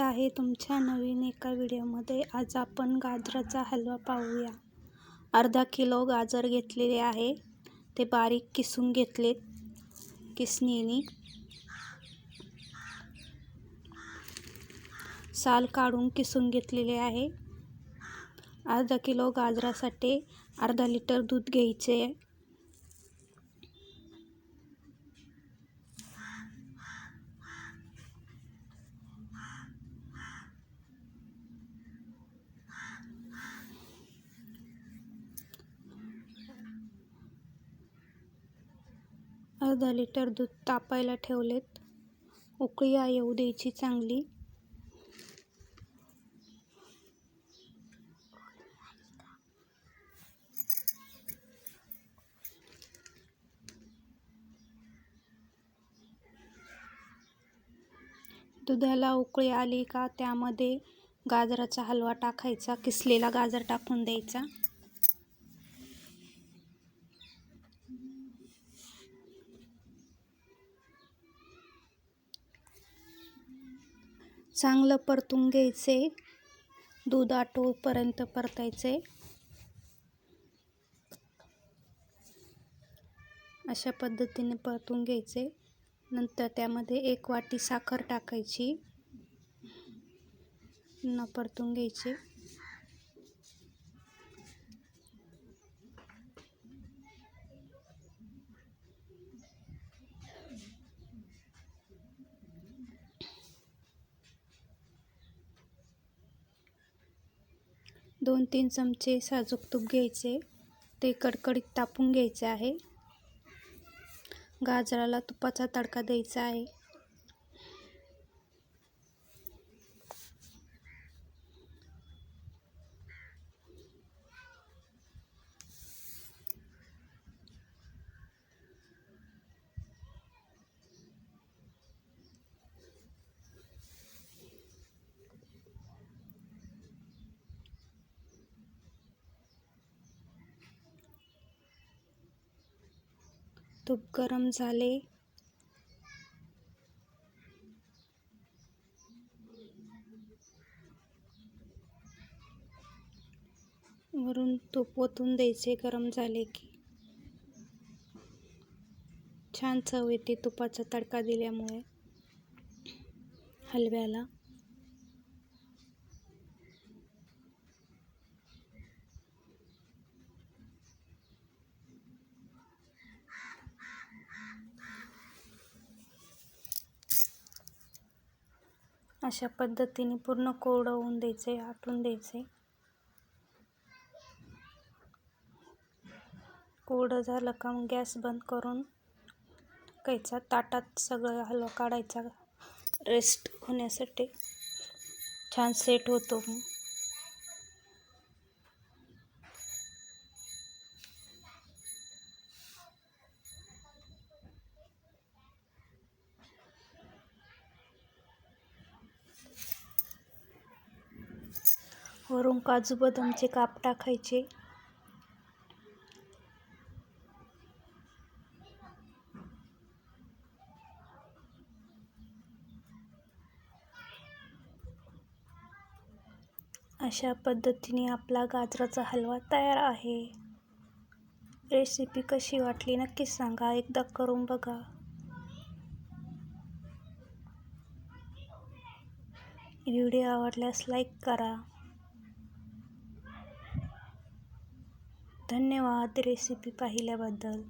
स्वागत आहे तुमच्या नवीन एका व्हिडिओमध्ये. आज आपण गाजराचा हलवा पाहूया. अर्धा किलो गाजर घेतलेले आहे. ते बारीक किसून घेतले किसणीने साल काढून किसून घेतलेले आहे. अर्धा किलो गाजरासाठी अर्धा लिटर दूध घ्यायचे अर्धा लिटर दूध तापायला ठेवलेत. उकळी येऊ द्यायची चांगली. दुधाला उकळी आली का त्यामध्ये गाजराचा हलवा टाकायचा किसलेला गाजर टाकून द्यायचा. चांगलं परतून घ्यायचे. दूध आटोपर्यंत परतायचे. अशा पद्धतीने परतून घ्यायचे. नंतर त्यामध्ये एक वाटी साखर टाकायची. न परतून घ्यायची. दोन तीन चमचे साजूक तूप घ्यायचे. ते कडकडीत तापून घ्यायचे आहे. गाजराला तुपाचा तडका द्यायचा आहे. तूप गरम झाले. वरून तूप ओतून द्यायचे गरम झाले की. छान चव येते तुपाचा तडका दिल्यामुळे. हलव्याला. अशा पद्धतीने पूर्ण कोरडं होऊन द्यायचे आटून द्यायचे कोरडं झालं का मग गॅस बंद करून कायचा ताटात सगळं हलवा काढायचा. रेस्ट होण्यासाठी छान सेट होतो वरून काजू बदामचे काप टाकायचे. अशा पद्धतीने आपला गाजराचा हलवा तयार आहे. रेसिपी कशी वाटली नक्कीच सांगा एकदा करून बघा. व्हिडिओ आवडल्यास लाईक करा. धन्यवाद. रेसिपी पाहिल्याबद्दल.